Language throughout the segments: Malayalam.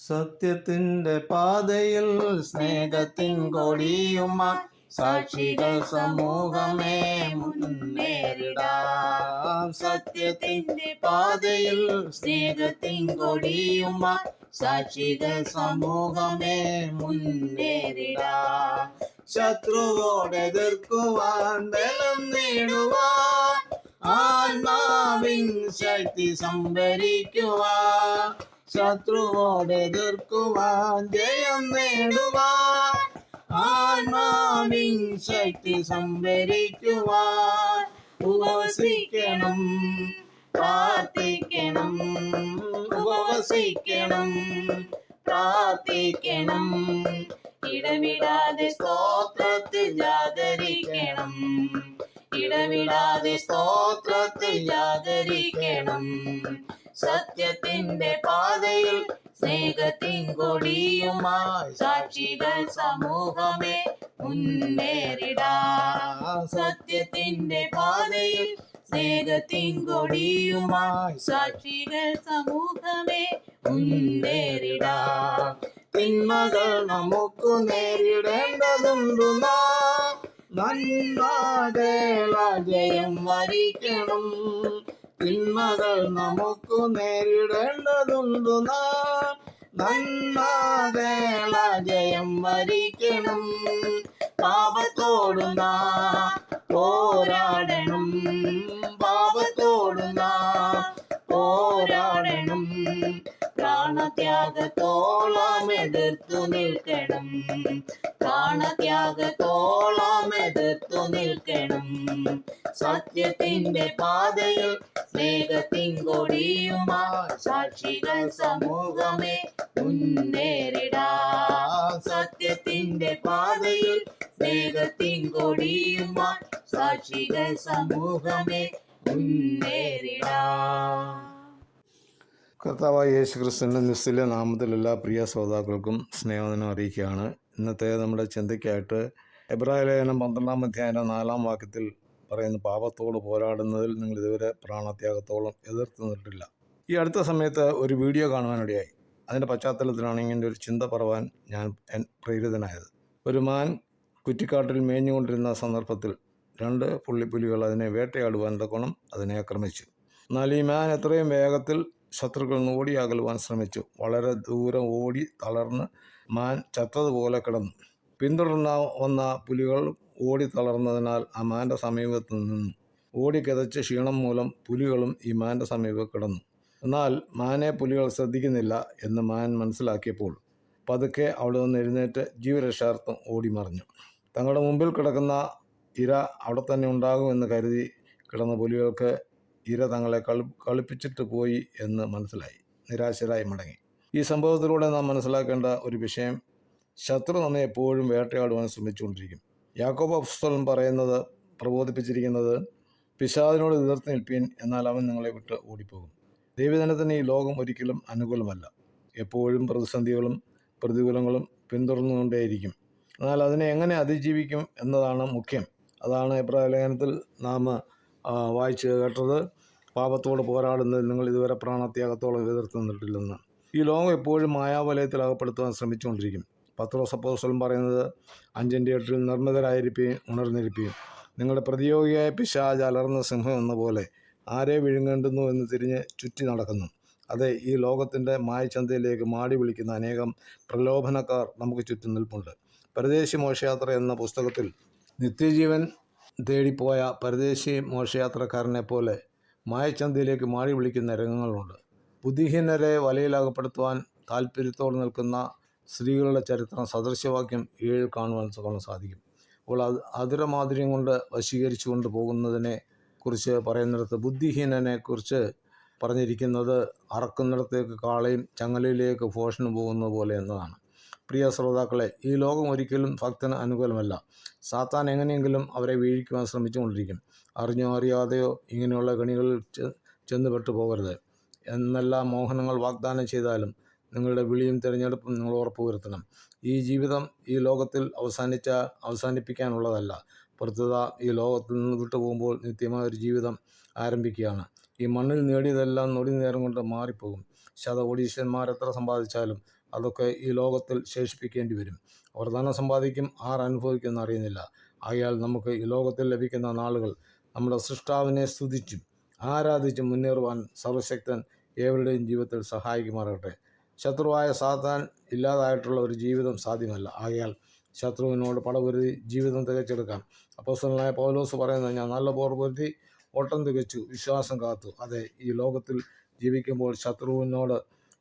സത്യത്തിന്റെ പാതയിൽ സ്നേഹത്തിൻ കൊടിയുമാ സാക്ഷികൾ സമൂഹമേ മുന്നേറിടാം സത്യത്തിന്റെ പാതയിൽ സ്നേഹത്തിൻ കൊടിയുമാ സാക്ഷികൾ സമൂഹമേ മുന്നേറിടാം ശത്രുവോട് എതിർക്കുവാൻ ബലം നേടുവാൻ ആത്മാവിൻ ശക്തി സംഭരിക്കുവാൻ ശത്രുവോട് എതിർക്കുവാൻ ജയം നേടുവാൻ ആത്മാവിൻ ശക്തി സംഭരിക്കുവാൻ ഉപവസിക്കണം പ്രാർത്ഥിക്കണം ഉപവസിക്കണം പ്രാർത്ഥിക്കണം. ഇടമിടാതെ സ്തോത്രത്തിൽ ജാഗരിക്കണം ഇടമിടാതെ സ്തോത്രത്തിൽ ജാഗരിക്കണം. സത്യത്തിന്റെ പാതയിൽ സ്നേഹത്തിൻ കൊടിയുമായി സാക്ഷികൾ സമൂഹമേ മുന്നേറിടാ. സത്യത്തിന്റെ പാതയിൽ സ്നേഹത്തിൻ കൊടിയുമായി സാക്ഷികൾ സമൂഹമേ മുന്നേറിടാ. തിന്മകൾ നമുക്ക് നേരിടേണ്ടതുണ്ടു നന്മകള ജയം വരിക്കണം. തിന്മകൾ നമുക്ക് നേരിടേണ്ടതുണ്ടു നാം. നന്മവേള ജയം വരിക്കണം. പാപത്തോടു നാം പോരാടണം. പാപത്തോടു നാം പോരാടണം. പ്രാണത്യാഗത്തോളം എതിർത്തു നിൽക്കണം. പ്രാണത്യാഗത്തോളം നിൽക്കണം. സത്യത്തിന്റെ പാതയിൽ സ്നേഹത്തിൻ കൊടിയുമാ സാക്ഷികൾ സമൂഹമേ മുന്നേറിടാ. സത്യത്തിന്റെ പാതയിൽ സ്നേഹത്തിൻ കൊടിയുമാ സാക്ഷികൾ സമൂഹമേ മുന്നേറിടാ. കർത്താവായ യേശു ക്രിസ്തുവിന്റെ നിസ്തുല്യ നാമത്തിൽ എല്ലാ പ്രിയ ശ്രോതാക്കൾക്കും സ്നേഹദിനം അറിയിക്കുകയാണ്. ഇന്നത്തെ നമ്മുടെ ചിന്തയ്ക്കായിട്ട് എബ്രായ ലേഖനം പന്ത്രണ്ടാം അധ്യായം നാലാം വാക്യത്തിൽ പറയുന്ന പാപത്തോട് പോരാടുന്നതിൽ നിങ്ങൾ ഇതുവരെ പ്രാണത്യാഗത്തോളം എതിർത്ത് നിന്നിട്ടില്ല. ഈ അടുത്ത സമയത്ത് ഒരു വീഡിയോ കാണുവാനിടയായി. അതിന്റെ പശ്ചാത്തലത്തിലാണ് ഇങ്ങനെ ഒരു ചിന്ത പറവാൻ ഞാൻ പ്രേരിതനായത്. ഒരു മാൻ കുറ്റിക്കാട്ടിൽ മേഞ്ഞുകൊണ്ടിരുന്ന സന്ദർഭത്തിൽ രണ്ട് പുള്ളിപ്പുലികൾ അതിനെ വേട്ടയാടുവാൻ തക്കോണം അതിനെ ആക്രമിച്ചു. എന്നാൽ ഈ മാൻ എത്രയും വേഗത്തിൽ ശത്രുക്കളിൽ നിന്ന് ശ്രമിച്ചു. വളരെ ദൂരം ഓടി തളർന്ന് മാൻ ചത്തതുപോലെ കിടന്നു. പിന്തുടർന്ന വന്ന പുലികൾ ഓടി തളർന്നതിനാൽ ആ മാന്റെ സമീപത്ത് നിന്നു. ഓടി കിതച്ച് ക്ഷീണം മൂലം പുലികളും ഈ മാന്റെ സമീപം കിടന്നു. എന്നാൽ മാനെ പുലികൾ ശ്രദ്ധിക്കുന്നില്ല എന്ന് മാൻ മനസ്സിലാക്കിയപ്പോൾ പതുക്കെ അവിടെ നിന്ന് എഴുന്നേറ്റ് ജീവരക്ഷാർത്ഥം ഓടി മറിഞ്ഞു. തങ്ങളുടെ മുമ്പിൽ കിടക്കുന്ന ഇര അവിടെ തന്നെ ഉണ്ടാകുമെന്ന് കരുതി കിടന്ന പുലികൾക്ക് ഇര തങ്ങളെ കളി കളിപ്പിച്ചിട്ട് പോയി എന്ന് മനസ്സിലായി. നിരാശരായി മടങ്ങി. ഈ സംഭവത്തിലൂടെ നാം മനസ്സിലാക്കേണ്ട ഒരു വിഷയം ശത്രു നമ്മെ എപ്പോഴും വേട്ടയാടുവാൻ ശ്രമിച്ചുകൊണ്ടിരിക്കും. യാക്കോബ് അഫ്സലൻ പറയുന്നത് പ്രബോധിപ്പിച്ചിരിക്കുന്നത് പിശാദിനോട് എതിർത്ത് നിൽപ്പീൻ എന്നാൽ അവൻ നിങ്ങളെ വിട്ട് ഓടിപ്പോകും. ദൈവജനത്തിന് ഈ ലോകം ഒരിക്കലും അനുകൂലമല്ല. എപ്പോഴും പ്രതിസന്ധികളും പ്രതികൂലങ്ങളും പിന്തുടർന്നുകൊണ്ടേയിരിക്കും. എന്നാൽ അതിനെ എങ്ങനെ അതിജീവിക്കും എന്നതാണ് മുഖ്യം. അതാണ് എബ്രായ ലേഖനത്തിൽ നാം വായിച്ച് കേട്ടത്. പാപത്തോട് പോരാടുന്നതിൽ നിങ്ങൾ ഇതുവരെ പ്രാണത്യാഗത്തോളം എതിർത്ത് നിന്നിട്ടില്ലെന്ന്. ഈ ലോകം എപ്പോഴും മായാവലയത്തിൽ അകപ്പെടുത്തുവാൻ ശ്രമിച്ചുകൊണ്ടിരിക്കും. പത്രോസ് അപ്പോസ്തലൻ പറയുന്നത് അഞ്ചിന്റെ എട്ടിൽ നിർമ്മിതരായിരിക്കുകയും ഉണർന്നിരിക്കുകയും നിങ്ങളുടെ പ്രതിയോഗിയായ പിശാജ് അലർന്ന സിംഹം എന്ന പോലെ ആരെ വിഴുങ്ങേണ്ടുന്നു എന്ന് തിരിഞ്ഞ് ചുറ്റി നടക്കുന്നു. അതെ ഈ ലോകത്തിന്റെ മായചന്തയിലേക്ക് മാടി വിളിക്കുന്ന അനേകം പ്രലോഭനക്കാർ നമുക്ക് ചുറ്റും നിൽപ്പുണ്ട്. പരദേശി മോശയാത്ര എന്ന പുസ്തകത്തിൽ നിത്യജീവൻ തേടിപ്പോയ പരദേശി മോശയാത്രക്കാരനെ പോലെ മായച്ചന്തയിലേക്ക് മാടി വിളിക്കുന്ന രംഗങ്ങളുണ്ട്. ബുദ്ധിഹീനരെ വലയിലകപ്പെടുത്തുവാൻ താല്പര്യത്തോടെ നിൽക്കുന്ന സ്ത്രീകളുടെ ചരിത്രം സദൃശവാക്യം ഏഴ് കാണുവാൻ സാധിക്കും. അപ്പോൾ അത് അതിരമാധുര്യം കൊണ്ട് വശീകരിച്ചു കൊണ്ട് പോകുന്നതിനെ കുറിച്ച് പറയുന്നിടത്ത് ബുദ്ധിഹീനനെ കുറിച്ച് പറഞ്ഞിരിക്കുന്നത് അറക്കുന്നിടത്തേക്ക് കാളയും ചങ്ങലയിലേക്ക് ഫോഷന് പോകുന്നത് പോലെ എന്നതാണ്. പ്രിയ ശ്രോതാക്കളെ ഈ ലോകം ഒരിക്കലും ഭക്തന് അനുകൂലമല്ല. സാത്താൻ എങ്ങനെയെങ്കിലും അവരെ വീഴിക്കുവാൻ ശ്രമിച്ചുകൊണ്ടിരിക്കും. അറിഞ്ഞോ അറിയാതെയോ ഇങ്ങനെയുള്ള കണികളിൽ ചെന്നുപെട്ടു പോകരുത് എന്നെല്ലാം മോഹനങ്ങൾ വാഗ്ദാനം ചെയ്താലും നിങ്ങളുടെ വിളിയും തിരഞ്ഞെടുപ്പും നിങ്ങൾ ഉറപ്പുവരുത്തണം ഈ ജീവിതം ഈ ലോകത്തിൽ അവസാനിച്ച അവസാനിപ്പിക്കാനുള്ളതല്ല. പുറത്തുത ഈ ലോകത്തിൽ നിന്ന് വിട്ടുപോകുമ്പോൾ നിത്യമായ ഒരു ജീവിതം ആരംഭിക്കുകയാണ്. ഈ മണ്ണിൽ നേടിയതെല്ലാം നൊടി നേരം കൊണ്ട് മാറിപ്പോകും. ശതകോടീശ്വരന്മാർ എത്ര സമ്പാദിച്ചാലും അതൊക്കെ ഈ ലോകത്തിൽ ശേഷിപ്പിക്കേണ്ടി വരും. അവർ ധനം സമ്പാദിക്കും ആർ അനുഭവിക്കുമെന്ന് അറിയുന്നില്ല ആയാൽ നമുക്ക് ഈ ലോകത്തിൽ ലഭിക്കുന്ന നാളുകൾ നമ്മുടെ സൃഷ്ടാവിനെ സ്തുതിച്ചും ആരാധിച്ചും മുന്നേറുവാൻ സർവശക്തൻ ഏവരുടെയും ജീവിതത്തിൽ സഹായിക്കുമാറാകട്ടെ. ശത്രുവായ സാത്താൻ ഇല്ലാതായിട്ടുള്ള ഒരു ജീവിതം സാധ്യമല്ല. ആകയാൽ ശത്രുവിനോട് പടപൊരുതി ജീവിതം തികച്ചെടുക്കാം. അപ്പോസ്തലനായ പൗലോസ് പറയുന്നത് ഞാൻ നല്ല പോർ ഓട്ടം തികച്ചു വിശ്വാസം കാത്തു. അതെ ഈ ലോകത്തിൽ ജീവിക്കുമ്പോൾ ശത്രുവിനോട്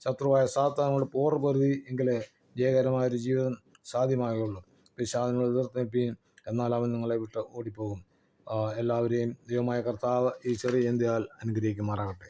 ശത്രുവായ സാത്താനോട് പോർ പൊരുതി എങ്കിലേ ജയകരമായൊരു ജീവിതം സാധ്യമാകുള്ളൂ പിശാദിനോട് എതിർത്തിപ്പിയും എന്നാൽ അവൻ നിങ്ങളെ വിട്ട് ഓടിപ്പോകും. എല്ലാവരെയും ദൈവമായ കർത്താവ് ഈ ചെറിയ ചിന്തയാൽ അനുഗ്രഹിക്കുമാറാകട്ടെ.